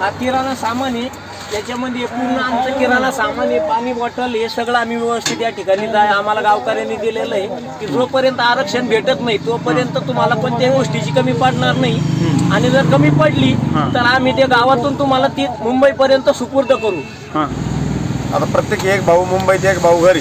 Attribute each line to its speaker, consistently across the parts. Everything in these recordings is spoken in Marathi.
Speaker 1: हा किराणा सामान आहे. त्याच्यामध्ये पूर्ण आमचं किराणा सामान आहे. पाणी बॉटल हे सगळं आम्ही व्यवस्थित या ठिकाणी जाय आम्हाला गावकऱ्यांनी दिलेलं आहे की जोपर्यंत आरक्षण भेटत नाही तोपर्यंत तुम्हाला कोणत्याही गोष्टीची कमी पडणार नाही. आणि जर कमी पडली तर आम्ही ते गावातून तुम्हाला ती मुंबईपर्यंत सुपूर्द करू.
Speaker 2: हां.
Speaker 3: आता प्रत्येक एक भाऊ मुंबईत एक भाऊ घरी.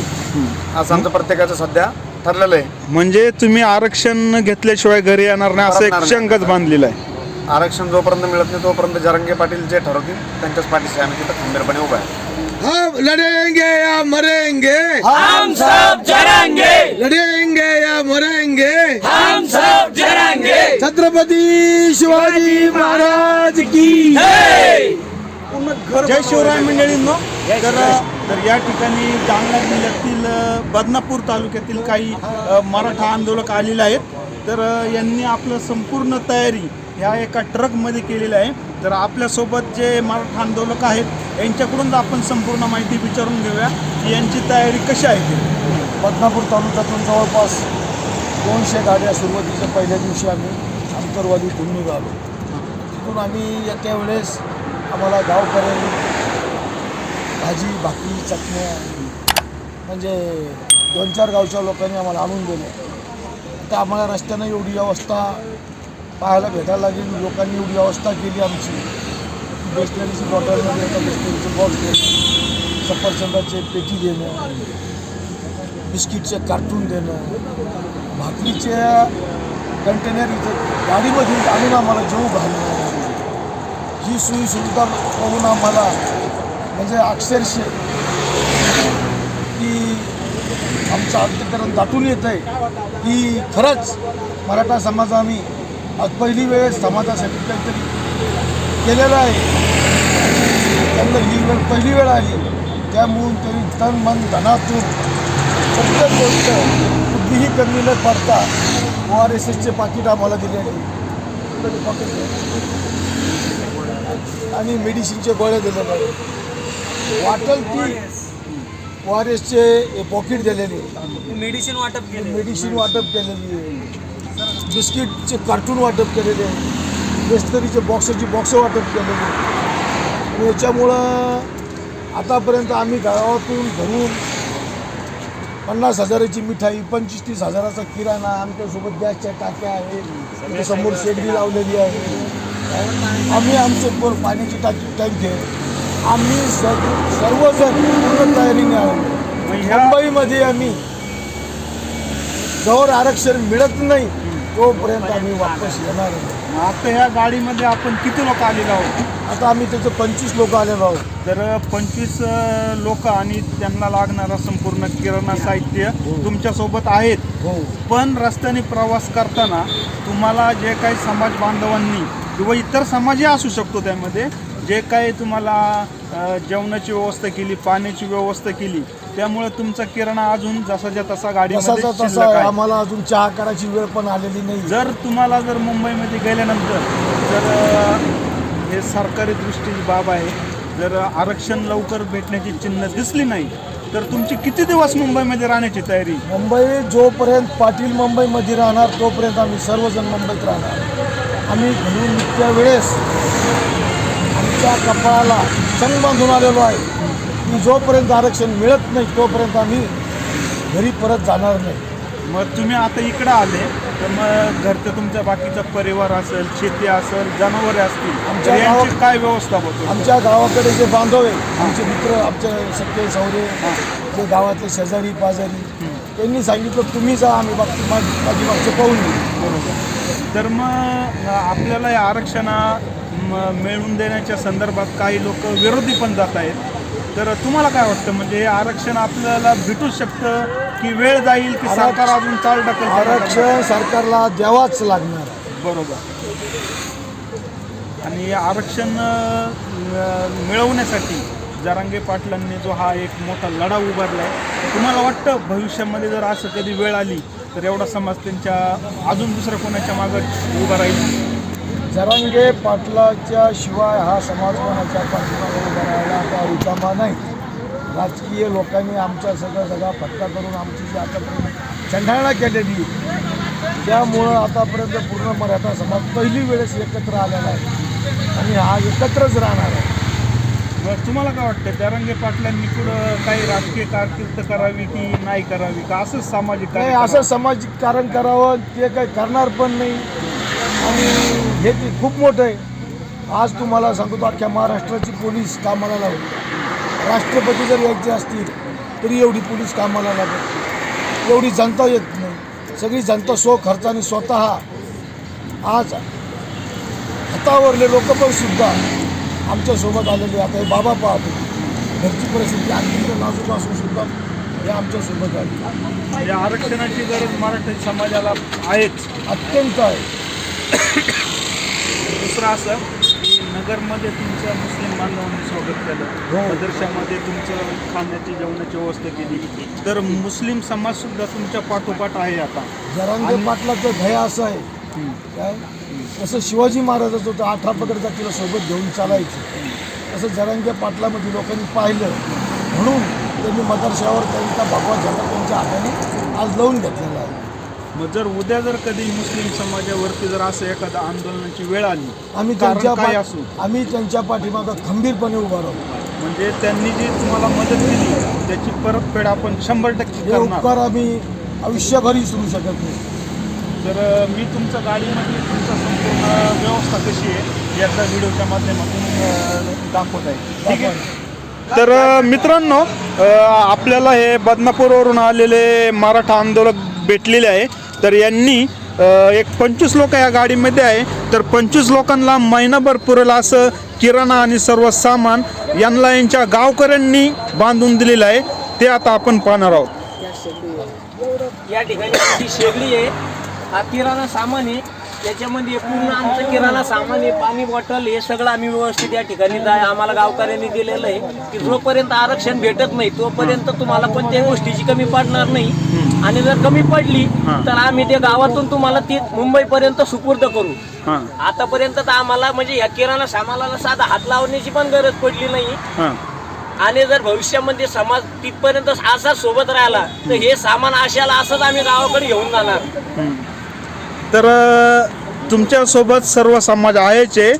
Speaker 3: असं आमचं प्रत्येकाचं सध्या ठरलेलं आहे.
Speaker 2: म्हणजे तुम्ही आरक्षण घेतल्याशिवाय घरी येणार नाही असं एक. शंकच बांधलेला आहे.
Speaker 3: आरक्षण जोपर्यंत मिळत नाही तोपर्यंत जरंगे पाटील जे ठरवतील त्यांच्याच पाठीशी आम्ही तिथं खंबीरपणे उभा आहे.
Speaker 4: हम लड़ेंगे या मरेंगे?
Speaker 1: हम सब जरांगे।
Speaker 4: लड़ेंगे या मरेंगे?
Speaker 1: हम सब जरांगे।
Speaker 4: छत्रपती शिवाजी महाराज की।
Speaker 2: जय शिवराय मंडळींनो तर तर या ठिकाणी जालना जिल्ह्यातील बदनापूर तालुक्यातील काही मराठा आंदोलक आलेले आहेत. तर यांनी आपलं संपूर्ण तयारी ह्या एका ट्रकमध्ये केलेलं आहे. तर आपल्यासोबत जे मराठा आंदोलक आहेत यांच्याकडून आपण संपूर्ण माहिती विचारून घेऊया की यांची तयारी कशी आहे ती.
Speaker 4: बदनापूर तालुक्यातून जवळपास दोनशे गाड्या सुरुवातीच्या पहिल्या दिवशी आम्ही आंतरवादीतून निघालो तिथून आम्ही येत्या वेळेस आम्हाला गावकऱ्यांनी भाजी भाकरी चटण्या म्हणजे दोन चार गावच्या लोकांनी आम्हाला आणून दिलं. तर आम्हाला रस्त्यानं एवढी अवस्था पाहायला भेटायला लागेल. लोकांनी एवढी अवस्था केली आमची. बेस्टरीची बॉटल एका बिस्लरीचे बॉक्स देणं सफरचंदाचे पेटी देणं बिस्किटचे कार्टून देणं भाकरीचे कंटेनर इथं गाडीमध्ये आणून आम्हाला जेवू घालणं. ही सोयी सुविधा पाहून आम्हाला म्हणजे अक्षरशः की आमचं अंतकरण दाटून येत आहे की खरंच मराठा समाज आम्ही आज पहिली वेळेस समाजासाठी काहीतरी केलेलं आहे. त्यांना ही वेळ पहिली वेळ आली त्यामुळं त्यांनी तन मन धनातून प्रत्येक गोष्ट कुठलीही कमी न पडता ओ आर एस एसचे पाकिट आम्हाला दिलेले आणि मेडिसिनचे गोळे दिलेले आहे वाटल ती ओ आर एसचे पॉकेट दिलेले.
Speaker 1: मेडिसिन वाटप केले.
Speaker 4: मेडिसिन वाटप केलेली आहे. बिस्किटचे कार्टून वाटप केलेले आहे. बॉक्सची बॉक्स वाटप केलेले आहे. आणि याच्यामुळं आतापर्यंत आम्ही गावातून घरून पन्नास हजाराची मिठाई पंचवीस तीस हजाराचा किराणा आमच्यासोबत गॅसच्या टाक्या आहेत. समोर शेगडी लावलेली आहे. आम्ही आमचे पर पाण्याची टाकी टँक आहे. आम्ही सर्व सर्वजण पूर्ण तयारीने आहोत. मुंबईमध्ये आम्ही जवळ आरक्षण मिळत नाही. तोपर्यंत आम्ही वापस येणार नाही.
Speaker 2: आता ह्या गाडीमध्ये आपण किती लोक आलेलो आहोत?
Speaker 4: आता आम्ही त्याचे पंचवीस लोक आलेलो आहोत.
Speaker 2: तर पंचवीस लोक आणि त्यांना लागणारं संपूर्ण किराणा साहित्य तुमच्यासोबत आहेत.
Speaker 4: हो.
Speaker 2: पण रस्त्याने प्रवास करताना तुम्हाला जे काही समाज बांधवांनी किंवा इतर समाजही असू शकतो त्यामध्ये जे काही तुम्हाला जेवणाची व्यवस्था केली पाण्याची व्यवस्था केली त्यामुळे तुमचा किराणा अजून जसाच्या तसा
Speaker 4: तसाचा. आहे. आम्हाला अजून चहा करायची वेळ पण आलेली नाही
Speaker 2: जर तुम्हाला जर मुंबईमध्ये गेल्यानंतर जर अ, हे सरकारी दृष्टीची बाब आहे जर आरक्षण लवकर भेटण्याची चिन्ह दिसली नाही तर तुमची किती दिवस मुंबईमध्ये राहण्याची तयारी
Speaker 4: मुंबई जोपर्यंत पाटील मुंबईमध्ये राहणार तोपर्यंत आम्ही सर्वजण मुंबईत राहणार आम्ही घरून निघत्या वेळेस आमच्या कपाळाला संग बांधून आलेलो आहे. की जोपर्यंत आरक्षण मिळत नाही तोपर्यंत आम्ही घरी परत जाणार नाही.
Speaker 2: मग तुम्ही आता इकडं आले तर मग घरचं तुमच्या बाकीचा परिवार असेल शेती असेल जनावरे असतील
Speaker 4: आमच्या गावात-
Speaker 2: काय व्यवस्था होतो?
Speaker 4: आमच्या गावाकडे जे बांधव आहे आमचे मित्र आमचे सख्खे सौरे जे गावातले शेजारी पाजारी त्यांनी सांगितलं तुम्ही जा आम्ही बाकी माझी मागचे पाहून येऊ
Speaker 2: तर मग आपल्याला या आरक्षणा मिळवून देण्याच्या संदर्भात काही लोक विरोधी पण जात आहेत. तर तुम्हाला काय वाटतं? म्हणजे हे आरक्षण आपल्याला भेटू शकतं की वेळ जाईल की सरकार अजून चाल टाकेल
Speaker 4: आरक्षण सरकारला द्यावाच लागणार.
Speaker 2: बरोबर. आणि हे आरक्षण मिळवण्यासाठी जरांगे पाटलांनी जो हा एक मोठा लढा उभारला आहे तुम्हाला वाटतं भविष्यामध्ये जर असं कधी वेळ आली तर एवढा समाज त्यांच्या अजून दुसऱ्या कोणाच्या मागं उभा राहील?
Speaker 4: जरांगे पाटलाच्या शिवाय हा समाज कोणाच्या पाठीमागे उभा राहायला आता रिकामा नाही. राजकीय लोकांनी आमच्या सगळं सगळा फटका करून आमची जी आतापर्यंत चंडाळा केलेली त्यामुळं आतापर्यंत पूर्ण मराठा समाज पहिली वेळेस एकत्र आलेला आहे. आणि हा एकत्रच राहणार आहे.
Speaker 2: मग तुम्हाला काय वाटतं जरांगे पाटलांनी पुढं काही राजकीय कारकीर्द करावी की नाही करावी? का असंच सामाजिक कार्य
Speaker 4: असं सामाजिक कारण करावं ते काही करणार पण नाही. हे ते खूप मोठं आहे आज तुम्हाला सांगतो अख्ख्या महाराष्ट्राची पोलीस कामाला लावली राष्ट्रपती जर यायचे असतील तरी एवढी पोलीस कामाला लागत एवढी जनता येत नाही. सगळी जनता स्व खर्चाने स्वतः आज हातावरले लोक पण सुद्धा आमच्यासोबत आलेले आता हे बाबा पाहतो. घरची परिस्थिती अत्यंत नाजूक असून सुद्धा हे आमच्यासोबत आले
Speaker 2: आरक्षणाची गरज मराठी समाजाला आहेच.
Speaker 4: अत्यंत आहे.
Speaker 2: दुसरं असं की नगरमध्ये तुमचं मुस्लिम बांधवांनी स्वागत
Speaker 4: हो.
Speaker 2: केलं मदरशामध्ये तुमचं खाण्याची जेवणाची व्यवस्था केली. तर मुस्लिम समाज सुद्धा तुमच्या पाठोपाठ आहे आता.
Speaker 4: जरांगे पाटलाचं ध्येय असं आहे. काय? जसं शिवाजी महाराजाचं होतं अठरा पकडचा तिला सोबत घेऊन चालायचं. तसं जरांगे पाटलामध्ये लोकांनी पाहिलं. म्हणून त्यांनी मदरशावर त्यांचा भगवा झेंडा त्यांच्या हाताने आज लावून घेतलेला आहे.
Speaker 2: मग जर उद्या जर कधी मुस्लिम समाजावरती जर असं एखादा आंदोलनाची वेळ आली
Speaker 4: आम्ही
Speaker 2: कारण
Speaker 4: त्यांच्या
Speaker 2: काय
Speaker 4: पा-
Speaker 2: असू?
Speaker 4: आम्ही त्यांच्या पाठीमागं खंबीरपणे उभा राहू.
Speaker 2: म्हणजे त्यांनी जी तुम्हाला मदत केली त्याची परतफेड आपण शंभर टक्के
Speaker 4: हे
Speaker 2: करणार.
Speaker 4: उपकार आम्ही आयुष्यभर विसरू शकत नाही.
Speaker 2: तर अ, मी तुमच्या गाडीमध्ये तुमचं संपूर्ण व्यवस्था कशी आहे याचा व्हिडिओच्या माध्यमातून अ, दाखवत आहे. ठीक आहे? तर अ, मित्रांनो अ, आपल्याला हे बदनापूरवरून आलेले मराठा आंदोलक भेटलेले आहे. तर यांनी एक पंचवीस लोक या गाडीमध्ये आहे. तर पंचवीस लोकांना महिनाभर पुरेल असं किराणा आणि सर्व सामान यांना यांच्या गावकऱ्यांनी बांधून दिलेलं आहे. ते आता आपण पाहणार आहोत.
Speaker 1: या ठिकाणी शेगडी आहे. हा किराणा सामान आहे. त्याच्यामध्ये पूर्ण आमचं किराणा सामान आहे. पाणी बॉटल हे सगळं आम्ही व्यवस्थित या ठिकाणी जा- आम्हाला गावकऱ्यांनी दिलेलं आहे. की जोपर्यंत आरक्षण भेटत नाही तोपर्यंत तुम्हाला कोणत्याही गोष्टीची कमी पडणार नाही. आणि जर कमी पडली तर आम्ही ते गावातून तुम्हाला ती मुंबईपर्यंत सुपूर्द करू.
Speaker 2: हां.
Speaker 1: आतापर्यंत तर आम्हाला म्हणजे या किराणा सामानाला साधा हात लावण्याची पण गरज पडली नाही.
Speaker 2: हां.
Speaker 1: आणि जर भविष्यामध्ये समाज तिथपर्यंत असा सोबत राहिला तर हे सामान आशाला असंच आम्ही गावाकडे घेऊन जाणार.
Speaker 2: तर अ, तुमच्यासोबत सर्व समाज आहेच. आहे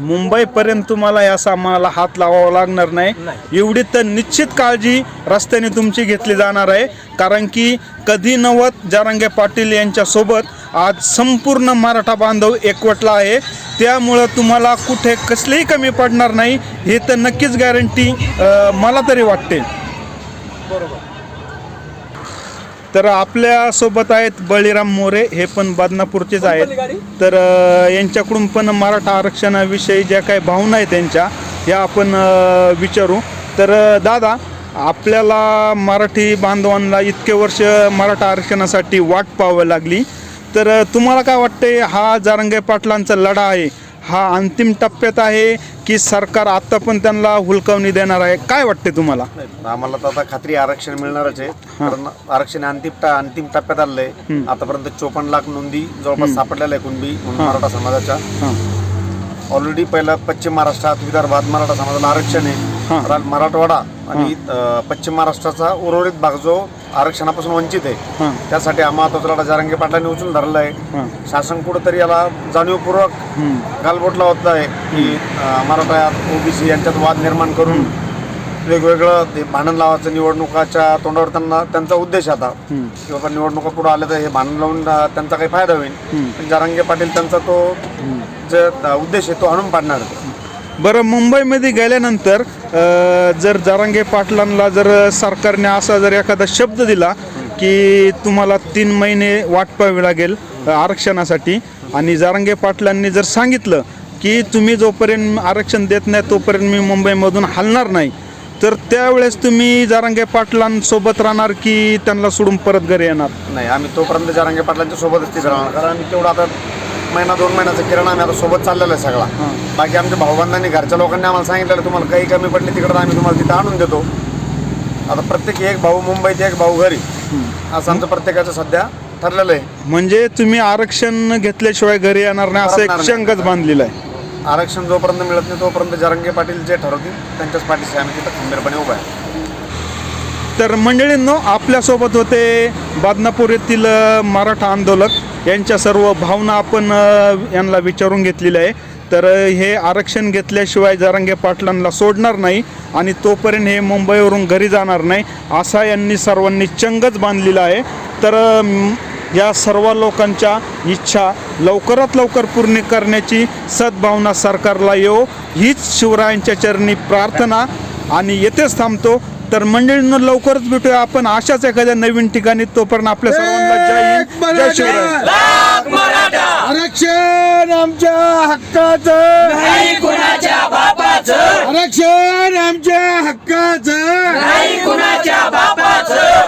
Speaker 2: मुंबईपर्यंत तुम्हाला या सामानाला हात लावावा लागणार नाही. एवढी तर निश्चित काळजी रस्त्याने तुमची घेतली जाणार आहे. कारण की कधी नवत जारांगे पाटील यांच्यासोबत आज संपूर्ण मराठा बांधव एकवटला आहे. त्यामुळं तुम्हाला कुठे कसलीही कमी पडणार नाही. हे तर नक्कीच गॅरंटी मला तरी वाटते. तर आपल्यासोबत आहेत बळीराम मोरे हे पण बदनापूरचेच आहेत. तर अ, यांच्याकडून पण मराठा आरक्षणाविषयी ज्या काही भावना आहेत त्यांच्या या आपण अ, विचारू. तर अ, दादा आपल्याला मराठी बांधवांना इतके वर्ष मराठा आरक्षणासाठी वाट पाहावी लागली. तर अ, तुम्हाला काय वाटते हा जारंगे पाटलांचा लढा आहे हा अंतिम टप्प्यात आहे की सरकार आता पण त्यांना हुलकावणी देणार आहे. काय वाटते तुम्हाला?
Speaker 3: आम्हाला तर आता खात्री आरक्षण मिळणारच आहे. कारण आरक्षण अंतिम टा- अंतिम टप्प्यात आलेलं आहे आतापर्यंत चोपन्न लाख नोंदी जवळपास सापडलेल्या आहे कुणबी म्हणून मराठा समाजाच्या.
Speaker 2: हां.
Speaker 3: ऑलरेडी पहिला पश्चिम महाराष्ट्रात विदर्भात मराठा समाजाला आरक्षण. आहे. रा- मराठवाडा आणि अ, पश्चिम महाराष्ट्राचा उर्वरित भाग जो आरक्षणापासून वंचित आहे
Speaker 2: हां.
Speaker 3: त्यासाठी हा महत्त्वाचा लढा जारंगे पाटलांनी उचलून धरलेला आहे शासन कुठंतरी याला जाणीवपूर्वक. गालबोट लावत आहे की अ, मराठा ओबीसी यांच्यात वाद निर्माण करून वेगवेगळं ते भांडण लावायचं निवडणुकाच्या तोंडावर त्यांना त्यांचा उद्देश आता. की बाबा निवडणुका पुढे आल्या तर हे भांडण लावून अ, त्यांचा काही फायदा होईल. पण जारंगे पाटील त्यांचा तो जे अ, उद्देश आहे तो आणून पाडणार.
Speaker 2: बरं मुंबईमध्ये गेल्यानंतर अ, जर जारांगे पाटलांना जर सरकारने असा जर एखादा शब्द दिला की तुम्हाला तीन महिने वाट पाहावी लागेल अ, आरक्षणासाठी आणि जारांगे पाटलांनी जर सांगितलं की तुम्ही जोपर्यंत आरक्षण देत नाही तोपर्यंत मी मुंबईमधून हलणार नाही तर त्यावेळेस तुम्ही जारांगे पाटलांसोबत राहणार की त्यांना सोडून परत घरी येणार?
Speaker 3: नाही आम्ही तोपर्यंत जारंगे पाटलांच्या सोबतच तिथे राहणार कारण आम्ही आता महिना दोन महिन्याचा किराणा आम्ही आता सोबत चाललेला आहे सगळा. बाकी आमच्या भाऊबंधांनी घरच्या लोकांनी आम्हाला सांगितलेलं तुम्हाला काही कमी पडली तिकडं आम्ही तुम्हाला तिथं आणून देतो. आता प्रत्येक एक भाऊ मुंबईत एक भाऊ घरी. असं आमचं प्रत्येकाचं सध्या ठरलेलं आहे.
Speaker 2: म्हणजे तुम्ही आरक्षण घेतल्याशिवाय घरी येणार नाही असं एक. शंकच बांधलेलं आहे.
Speaker 3: आरक्षण जोपर्यंत मिळत नाही तोपर्यंत जरंगे पाटील जे ठरवतील त्यांच्याच पाठीशी आम्ही तिथं खंबीरपणे उभा आहे.
Speaker 2: तर मंडळींनो आपल्यासोबत होते बदनापूर येथील मराठा आंदोलक. यांच्या सर्व भावना आपण यांना विचारून घेतलेल्या आहे. तर हे आरक्षण घेतल्याशिवाय जरांगे पाटलांना सोडणार नाही आणि तोपर्यंत हे मुंबईवरून घरी जाणार नाही असा यांनी सर्वांनी चंगच बांधलेला आहे. तर या सर्व लोकांच्या इच्छा लवकरात लवकर पूर्ण करण्याची सद्भावना सरकारला येऊ हीच शिवरायांच्या चरणी प्रार्थना आणि येथेच थांबतो. तर मंडळींना लवकरच भेटूया आपण अशाच एखाद्या नवीन ठिकाणी. तोपर्यंत आपल्या सर्वांना जय हिंद जय शिवराय
Speaker 1: लाख मराठा.
Speaker 4: आरक्षण आमच्या हक्काचं.
Speaker 1: नाही कुणाच्या बापाचं.
Speaker 4: आरक्षण आमच्या हक्काचं.
Speaker 1: नाही कुणाच्या बापाचं.